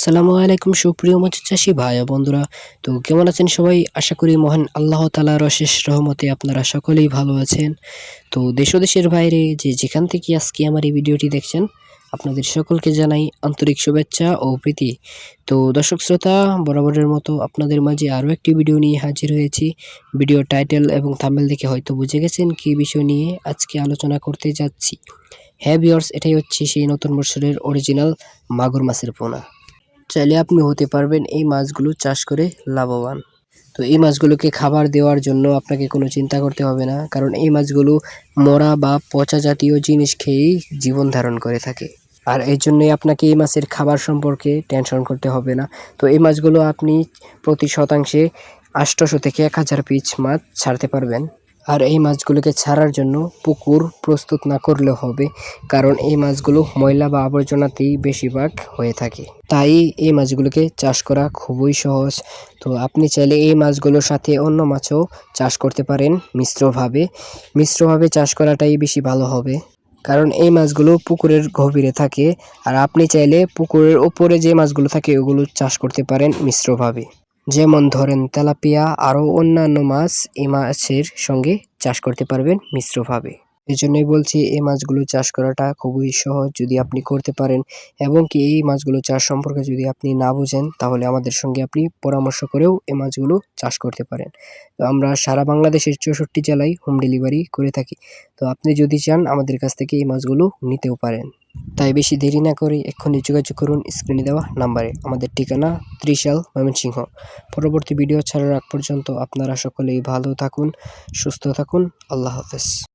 আসসালামু আলাইকুম সুপ্রিয় মাছ চাষি ভাই বন্ধুরা। তো কেমন আছেন সবাই? আশা করি মহান আল্লাহ তালার অশেষ রহমতে আপনারা সকলেই ভালো আছেন। তো দেশ দেশের বাইরে যে যেখান থেকে আজকে আমার এই ভিডিওটি দেখছেন, আপনাদের সকলকে জানাই আন্তরিক শুভেচ্ছা ও প্রীতি। তো দর্শক শ্রোতা, বরাবরের মতো আপনাদের মাঝে আরও একটি ভিডিও নিয়ে হাজির হয়েছি। ভিডিও টাইটেল এবং থাম্বেল দেখে হয়তো বুঝে গেছেন কী বিষয় নিয়ে আজকে আলোচনা করতে যাচ্ছি। হ্যাঁ বিয়ার্স এটাই হচ্ছে সেই নতুন বছরের অরিজিনাল মাগুর মাছের পোনা। চাইলে আপনি হতে পারবেন এই মাছগুলো চাষ করে লাভবান। তো এই মাছগুলোকে খাবার দেওয়ার জন্য আপনাকে কোনো চিন্তা করতে হবে না, কারণ এই মাছগুলো মরা বা পচা জাতীয় জিনিস খেয়েই জীবন ধারণ করে থাকে। আর এই জন্যই আপনাকে এই মাছের খাবার সম্পর্কে টেনশন করতে হবে না। তো এই মাছগুলো আপনি প্রতি শতাংশে আষ্টশো থেকে এক হাজার পিস মাছ ছাড়তে পারবেন। আর এই মাছগুলোকে ছাড়ার জন্য পুকুর প্রস্তুত না করলেও হবে, কারণ এই মাছগুলো ময়লা বা আবর্জনাতেই বেশিরভাগ হয়ে থাকে। তাই এই মাছগুলোকে চাষ করা খুবই সহজ। তো আপনি চাইলে এই মাছগুলোর সাথে অন্য মাছও চাষ করতে পারেন মিশ্রভাবে। মিশ্রভাবে চাষ করাটাই বেশি ভালো হবে, কারণ এই মাছগুলো পুকুরের গভীরে থাকে। আর আপনি চাইলে পুকুরের ওপরে যে মাছগুলো থাকে, ওগুলো চাষ করতে পারেন মিশ্রভাবে। যেমন ধরেন তেলাপিয়া আরও অন্যান্য মাছ এই মাছের সঙ্গে চাষ করতে পারবেন মিশ্রভাবে। এই জন্যই বলছি এই মাছগুলো চাষ করাটা খুবই সহজ যদি আপনি করতে পারেন এবং কি এই মাছগুলো চাষ সম্পর্কে যদি আপনি না বুঝেন তাহলে আমাদের সঙ্গে আপনি পরামর্শ করেও এই মাছগুলো চাষ করতে পারেন। তো আমরা সারা বাংলাদেশের চৌষট্টি জেলায় হোম ডেলিভারি করে থাকি। তো আপনি যদি চান আমাদের কাছ থেকে এই মাছগুলো নিতেও পারেন। তাই বেশি দেরি না করে এক্ষুনি যোগাযোগ করুন স্ক্রিনে দেওয়া নাম্বারে। আমাদের ঠিকানা ত্রিশাল ময়মনসিংহ। পরবর্তী ভিডিও ছাড়ার আগ পর্যন্ত আপনারা সকলেই ভালো থাকুন, সুস্থ থাকুন। আল্লাহ হাফেজ।